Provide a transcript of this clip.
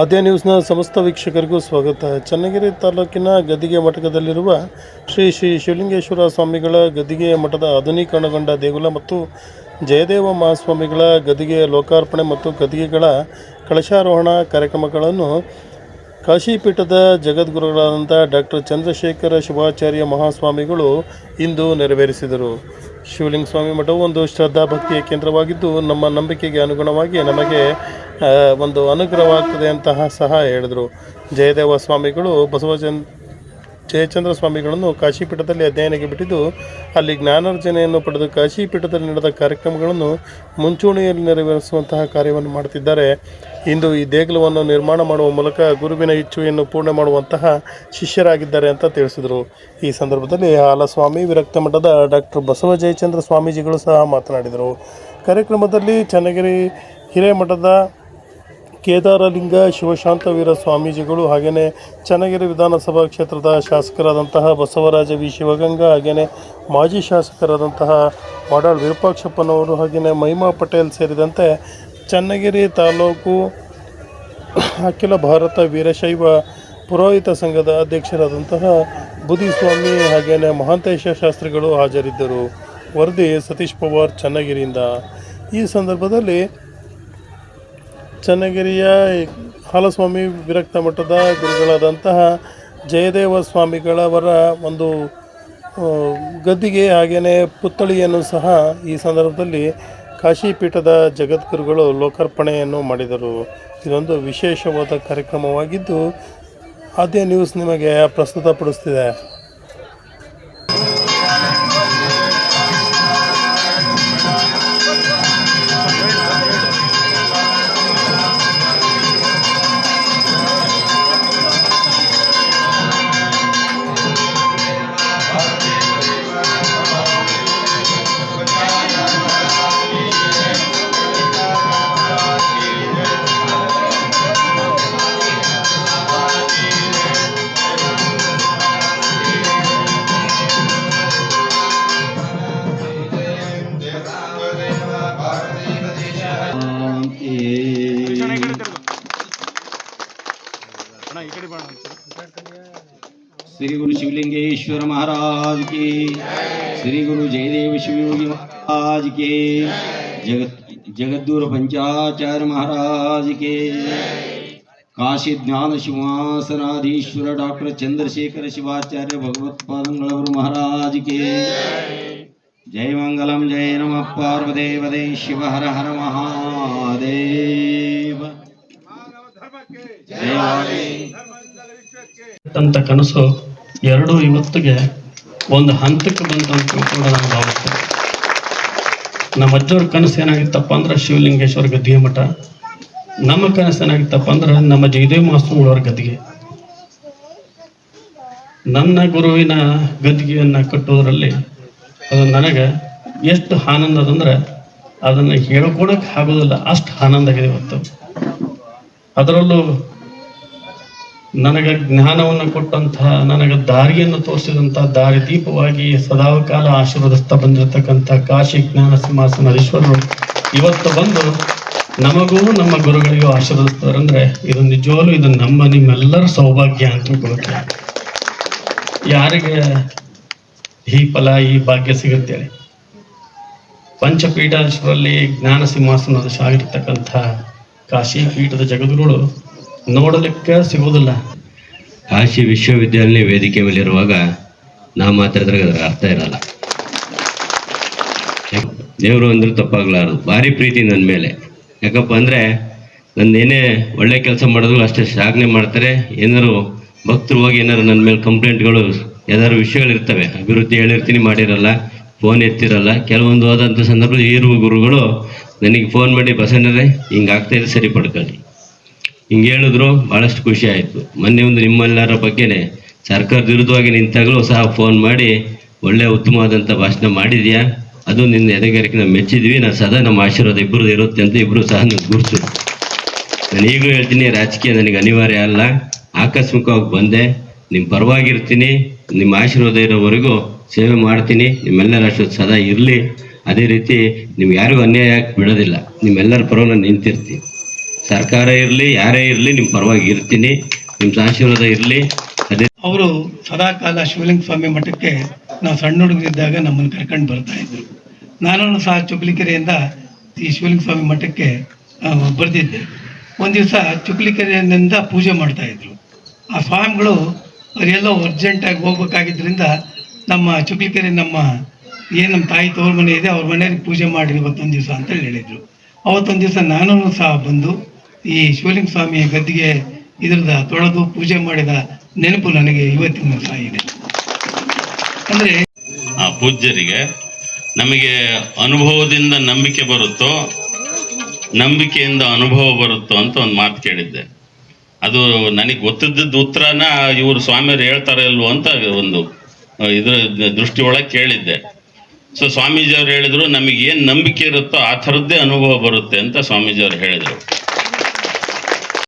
ಆದ್ಯ ನ್ಯೂಸ್ನ ಸಮಸ್ತ ವೀಕ್ಷಕರಿಗೂ ಸ್ವಾಗತ. ಚನ್ನಗಿರಿ ತಾಲೂಕಿನ ಗದಿಗೆ ಮಠದಲ್ಲಿರುವ ಶ್ರೀ ಶ್ರೀ ಶಿವಲಿಂಗೇಶ್ವರ ಸ್ವಾಮಿಗಳ ಗದಿಗೆ ಮಠದ ಆಧುನೀಕರಣಗೊಂಡ ದೇಗುಲ ಮತ್ತು ಜಯದೇವ ಮಹಾಸ್ವಾಮಿಗಳ ಗದಿಗೆ ಲೋಕಾರ್ಪಣೆ ಮತ್ತು ಗದಿಗೆಗಳ ಕಳಶಾರೋಹಣ ಕಾರ್ಯಕ್ರಮಗಳನ್ನು ಕಾಶಿಪೀಠದ ಜಗದ್ಗುರುಗಳಾದಂಥ ಡಾಕ್ಟರ್ ಚಂದ್ರಶೇಖರ ಶಿವಾಚಾರ್ಯ ಮಹಾಸ್ವಾಮಿಗಳು ಇಂದು ನೆರವೇರಿಸಿದರು. ಶಿವಲಿಂಗ ಸ್ವಾಮಿ ಮಠವು ಒಂದು ಶ್ರದ್ಧಾ ಭಕ್ತಿಯ ಕೇಂದ್ರವಾಗಿದ್ದು, ನಮ್ಮ ನಂಬಿಕೆಗೆ ಅನುಗುಣವಾಗಿ ನಮಗೆ ಒಂದು ಅನುಗ್ರಹವಾಗ್ತದೆ ಅಂತಹ ಸಹ ಹೇಳಿದರು. ಜಯದೇವ ಸ್ವಾಮಿಗಳು ಬಸವಚಂದ್ ಜಯಚಂದ್ರ ಸ್ವಾಮಿಗಳನ್ನು ಕಾಶಿಪೀಠದಲ್ಲಿ ಅಧ್ಯಯನಕ್ಕೆ ಬಿಟ್ಟಿದ್ದು, ಅಲ್ಲಿ ಜ್ಞಾನಾರ್ಜನೆಯನ್ನು ಪಡೆದು ಕಾಶಿಪೀಠದಲ್ಲಿ ನಡೆದ ಕಾರ್ಯಕ್ರಮಗಳನ್ನು ಮುಂಚೂಣಿಯಲ್ಲಿ ನೆರವೇರಿಸುವಂತಹ ಕಾರ್ಯವನ್ನು ಮಾಡುತ್ತಿದ್ದಾರೆ. ಇಂದು ಈ ದೇಗುಲವನ್ನು ನಿರ್ಮಾಣ ಮಾಡುವ ಮೂಲಕ ಗುರುವಿನ ಇಚ್ಛೆಯನ್ನು ಪೂರ್ಣ ಮಾಡುವಂತಹ ಶಿಷ್ಯರಾಗಿದ್ದಾರೆ ಅಂತ ತಿಳಿಸಿದರು. ಈ ಸಂದರ್ಭದಲ್ಲಿ ಹಾಲಸ್ವಾಮಿ, ವಿರಕ್ತ ಮಠದ ಡಾಕ್ಟರ್ ಬಸವ ಜಯಚಂದ್ರ ಸ್ವಾಮೀಜಿಗಳು ಸಹ ಮಾತನಾಡಿದರು. ಕಾರ್ಯಕ್ರಮದಲ್ಲಿ ಚನ್ನಗಿರಿ ಹಿರೇಮಠದ ಕೇದಾರಲಿಂಗ ಶಿವಶಾಂತವೀರ ಸ್ವಾಮೀಜಿಗಳು ಹಾಗೆಯೇ ಚನ್ನಗಿರಿ ವಿಧಾನಸಭಾ ಕ್ಷೇತ್ರದ ಶಾಸಕರಾದಂತಹ ಬಸವರಾಜ ವಿ ಶಿವಗಂಗಾ ಹಾಗೆಯೇ ಮಾಜಿ ಶಾಸಕರಾದಂತಹ ಮಾಡಾಳ್ ವಿರೂಪಾಕ್ಷಪ್ಪನವರು ಹಾಗೆಯೇ ಮಹಿಮಾ ಪಟೇಲ್ ಸೇರಿದಂತೆ ಚನ್ನಗಿರಿ ತಾಲೂಕು ಅಖಿಲ ಭಾರತ ವೀರಶೈವ ಪುರೋಹಿತ ಸಂಘದ ಅಧ್ಯಕ್ಷರಾದಂತಹ ಬುದಿಸ್ವಾಮಿ ಹಾಗೆಯೇ ಮಹಾಂತೇಶ ಶಾಸ್ತ್ರಿಗಳು ಹಾಜರಿದ್ದರು. ವರದಿ ಸತೀಶ್ ಪವಾರ್ ಚನ್ನಗಿರಿಯಿಂದ. ಈ ಸಂದರ್ಭದಲ್ಲಿ ಚನ್ನಗಿರಿಯ ಹಾಲಸ್ವಾಮಿ ವಿರಕ್ತ ಮಠದ ಗುರುಗಳಾದಂತಹ ಜಯದೇವ ಸ್ವಾಮಿಗಳವರ ಒಂದು ಗದ್ದಿಗೆ ಹಾಗೆಯೇ ಪುತ್ಥಳಿಯನ್ನು ಸಹ ಈ ಸಂದರ್ಭದಲ್ಲಿ ಕಾಶಿಪೀಠದ ಜಗದ್ಗುರುಗಳು ಲೋಕಾರ್ಪಣೆಯನ್ನು ಮಾಡಿದರು. ಇದೊಂದು ವಿಶೇಷವಾದ ಕಾರ್ಯಕ್ರಮವಾಗಿದ್ದು, ಆದ್ಯ ನ್ಯೂಸ್ ನಿಮಗೆ ಪ್ರಸ್ತುತಪಡಿಸ್ತಿದೆ. श्री गुरु शिवलिंगेश्वर महाराज के श्री गुरु जयदेव शिवयोगी महाराज के जगत जगद्गुरु पंचाचार्य महाराज के काशी ज्ञान सिंहासनाधीश्वर डॉक्टर चंद्रशेखर शिवाचार्य भगवत पादंगलवर महाराज के जय मंगलम जय नम पार्वदेवदे शिव हर हर महादेव जय అంత కనసు ಎರಡೂ ಇವತ್ತಿಗೆ ಒಂದು ಹಂತಕ್ಕೆ ಬಂತು ಕೂಡ ಭಾವಿಸ್ತೇನೆ ನಮ್ಮ ಅಜ್ಜವ್ರ ಕನಸು ಏನಾಗಿತ್ತಪ್ಪ ಅಂದ್ರೆ ಶಿವಲಿಂಗೇಶ್ವರ ಗದ್ದಿಗೆ ಮಠ. ನಮ್ಮ ಕನಸು ಏನಾಗಿತ್ತಪ್ಪ ಅಂದ್ರೆ ನಮ್ಮ ಜಯದೇವ ಮಾಸ್ತುಗಳವ್ರ ಗದ್ದಿಗೆ. ನನ್ನ ಗುರುವಿನ ಗದ್ದಿಗೆಯನ್ನು ಕಟ್ಟುವುದರಲ್ಲಿ ಅದು ನನಗೆ ಎಷ್ಟು ಆನಂದ ಅದಂದ್ರೆ ಅದನ್ನು ಹೇಳ್ಕೊಳಕ್ಕೆ ಆಗೋದಿಲ್ಲ. ಅಷ್ಟು ಆನಂದ ಆಗಿದೆ ಇವತ್ತು. ಅದರಲ್ಲೂ ನನಗೆ ಜ್ಞಾನವನ್ನು ಕೊಟ್ಟಂತಹ, ನನಗೆ ದಾರಿಯನ್ನು ತೋರಿಸಿದಂತಹ ದಾರಿ ದೀಪವಾಗಿ ಸದಾಕಾಲ ಆಶೀರ್ವದಿಸ್ತಾ ಬಂದಿರತಕ್ಕಂಥ ಕಾಶಿ ಜ್ಞಾನ ಸಿಂಹಾಸನಾಧೀಶ್ವರರು ಇವತ್ತು ಬಂದು ನಮಗೂ ನಮ್ಮ ಗುರುಗಳಿಗೂ ಆಶೀರ್ವದಿಸ್ತಾರೆ ಅಂದ್ರೆ ಇದು ನಿಜವಾಗ್ಲೂ ಇದು ನಮ್ಮ ನಿಮ್ಮೆಲ್ಲರ ಸೌಭಾಗ್ಯ ಅಂತ ಕೊಡುತ್ತೆ ಯಾರಿಗೆ ಈ ಫಲ, ಈ ಭಾಗ್ಯ ಸಿಗುತ್ತೆ? ಪಂಚಪೀಠಾಶ್ವರಲ್ಲಿ ಜ್ಞಾನ ಸಿಂಹಾಸನದ ಆಗಿರ್ತಕ್ಕಂಥ ಕಾಶಿ ಪೀಠದ ಜಗದ್ಗುರುಗಳು ನೋಡಲಿಕ್ಕೆ ಸಿಗೋದಿಲ್ಲ ಕಾಶಿ ವಿಶ್ವವಿದ್ಯಾಲಯ ವೇದಿಕೆ ಮೇಲೆ ಇರುವಾಗ ನಾವು ಮಾತಾಡಿದ್ರೆ ಅದರ ಅರ್ಥ ಇರಲ್ಲ. ದೇವರು ಅಂದ್ರೆ ತಪ್ಪಾಗ್ಲಾರದು. ಭಾರಿ ಪ್ರೀತಿ ನನ್ನ ಮೇಲೆ. ಯಾಕಪ್ಪ ಅಂದರೆ ನನ್ನ ಏನೇ ಒಳ್ಳೆ ಕೆಲಸ ಮಾಡಿದ್ರು ಅಷ್ಟೇ ಶ್ಲಾಘನೆ ಮಾಡ್ತಾರೆ. ಏನಾರು ಭಕ್ತರು ಹೋಗಿ ಏನಾರು ನನ್ನ ಮೇಲೆ ಕಂಪ್ಲೇಂಟ್ಗಳು ಯಾವ್ದಾದ್ರು ವಿಷಯಗಳಿರ್ತವೆ ಅಭಿವೃದ್ಧಿ ಹೇಳಿರ್ತೀನಿ ಮಾಡಿರಲ್ಲ ಫೋನ್ ಎತ್ತಿರಲ್ಲ. ಕೆಲವೊಂದು ಹೋದಂಥ ಸಂದರ್ಭದಲ್ಲಿ ಇರುವ ಗುರುಗಳು ನನಗೆ ಫೋನ್ ಮಾಡಿ ಬಸಣ್ಣರೇ ಹಿಂಗೆ ಆಗ್ತಾ ಇದೆ ಸರಿ ಪಡ್ಕೊಳ್ಳಿ. ಹಿಂಗೆ ಹೇಳಿದ್ರು ಭಾಳಷ್ಟು ಖುಷಿ ಆಯಿತು. ಮೊನ್ನೆ ಒಂದು ನಿಮ್ಮೆಲ್ಲರ ಬಗ್ಗೆನೆ ಸರ್ಕಾರದ ವಿರುದ್ಧವಾಗಿ ನಿಂತಾಗಲೂ ಸಹ ಫೋನ್ ಮಾಡಿ, ಒಳ್ಳೆ ಉತ್ತಮವಾದಂಥ ಭಾಷಣ ಮಾಡಿದ್ಯಾ? ಅದು ನಿನ್ನ ಎದೆಗಾರಿಕೆ ನಾವು ಮೆಚ್ಚಿದ್ವಿ, ನಾನು ಸದಾ ನಮ್ಮ ಆಶೀರ್ವಾದ ಇಬ್ಬರು ಇರುತ್ತೆ ಅಂತ ಇಬ್ಬರು ಸಹ ನನಗೆ ಗುರುತು. ನಾನು ಈಗಲೂ ಹೇಳ್ತೀನಿ, ರಾಜಕೀಯ ನನಗೆ ಅನಿವಾರ್ಯ ಅಲ್ಲ. ಆಕಸ್ಮಿಕವಾಗಿ ಬಂದೆ. ನಿಮ್ಮ ಪರವಾಗಿರ್ತೀನಿ ನಿಮ್ಮ ಆಶೀರ್ವಾದ ಇರೋವರೆಗೂ ಸೇವೆ ಮಾಡ್ತೀನಿ. ನಿಮ್ಮೆಲ್ಲರ ಆಶೀರ್ವಾದ ಸದಾ ಇರಲಿ. ಅದೇ ರೀತಿ ನಿಮ್ಗೆ ಯಾರಿಗೂ ಅನ್ಯಾಯ ಬಿಡೋದಿಲ್ಲ. ನಿಮ್ಮೆಲ್ಲರ ಪರವಾಗಿ ನಾನು ನಿಂತಿರ್ತೀನಿ. ಸರ್ಕಾರ ಇರಲಿ, ಯಾರೇ ಇರಲಿ ನಿಮ್ಮ ಪರವಾಗಿ ಇರ್ತೀನಿ ನಿಮ್ಮ ಆಶೀರ್ವಾದ ಇರಲಿ, ಅದೇ ಅವರು ಸದಾಕಾಲ ಶಿವಲಿಂಗ ಸ್ವಾಮಿ ಮಠಕ್ಕೆ ನಾವು ಸಣ್ಣ ಹುಡುಗರಿದ್ದಾಗ ನಮ್ಮನ್ನು ಕರ್ಕೊಂಡು ಬರ್ತಾ ಇದ್ರು. ನಾನು ಸಹ ಚುಕ್ಲಿಕೆರೆಯಿಂದ ಈ ಶಿವಲಿಂಗ ಸ್ವಾಮಿ ಮಠಕ್ಕೆ ಬರೆದಿದ್ದೆ ಒಂದು ದಿವಸ ಚುಕ್ಲಿಕೆರೆಯಿಂದ ಪೂಜೆ ಮಾಡ್ತಾ ಇದ್ರು. ಆ ಸ್ವಾಮಿಗಳು ಅವರೆಲ್ಲೋ ಅರ್ಜೆಂಟಾಗಿ ಹೋಗ್ಬೇಕಾಗಿದ್ದರಿಂದ ನಮ್ಮ ಚುಕ್ಲಿಕೆರೆ ನಮ್ಮ ಏನು ನಮ್ಮ ತಾಯಿ ತೋರ್ ಮನೆ ಇದೆ, ಅವ್ರ ಮನೆಯಲ್ಲಿ ಪೂಜೆ ಮಾಡಿರಿ ಇವತ್ತೊಂದು ದಿವಸ ಅಂತೇಳಿ ಹೇಳಿದರು. ಅವತ್ತೊಂದು ದಿವಸ ನಾನು ಸಹ ಬಂದು ಈ ಶಿವಲಿಂಗ ಸ್ವಾಮಿಯ ಗದ್ದಿಗೆ ಇದ್ರದ ತೊಳೆದು ಪೂಜೆ ಮಾಡಿದ ನೆನಪು ನನಗೆ ಇವತ್ತಿನ ಇದೆ ಅಂದರೆ ಆ ಪೂಜ್ಯರಿಗೆ ನಮಗೆ ಅನುಭವದಿಂದ ನಂಬಿಕೆ ಬರುತ್ತೋ, ನಂಬಿಕೆಯಿಂದ ಅನುಭವ ಬರುತ್ತೋ ಅಂತ ಒಂದು ಮಾತು ಕೇಳಿದ್ದೆ. ಅದು ನನಗೆ ಗೊತ್ತಿದ್ದದ್ದು ಉತ್ತರನ ಇವರು ಸ್ವಾಮಿಯವರು ಹೇಳ್ತಾರೆ ಇಲ್ವೋ ಅಂತ ಒಂದು ಇದ್ರ ದೃಷ್ಟಿಯೊಳಗೆ ಕೇಳಿದ್ದೆ. ಸೊ ಸ್ವಾಮೀಜಿಯವ್ರು ಹೇಳಿದ್ರು ನಮಗೆ ಏನು ನಂಬಿಕೆ ಇರುತ್ತೋ ಆ ಥರದ್ದೇ ಅನುಭವ ಬರುತ್ತೆ ಅಂತ ಸ್ವಾಮೀಜಿಯವ್ರು ಹೇಳಿದರು.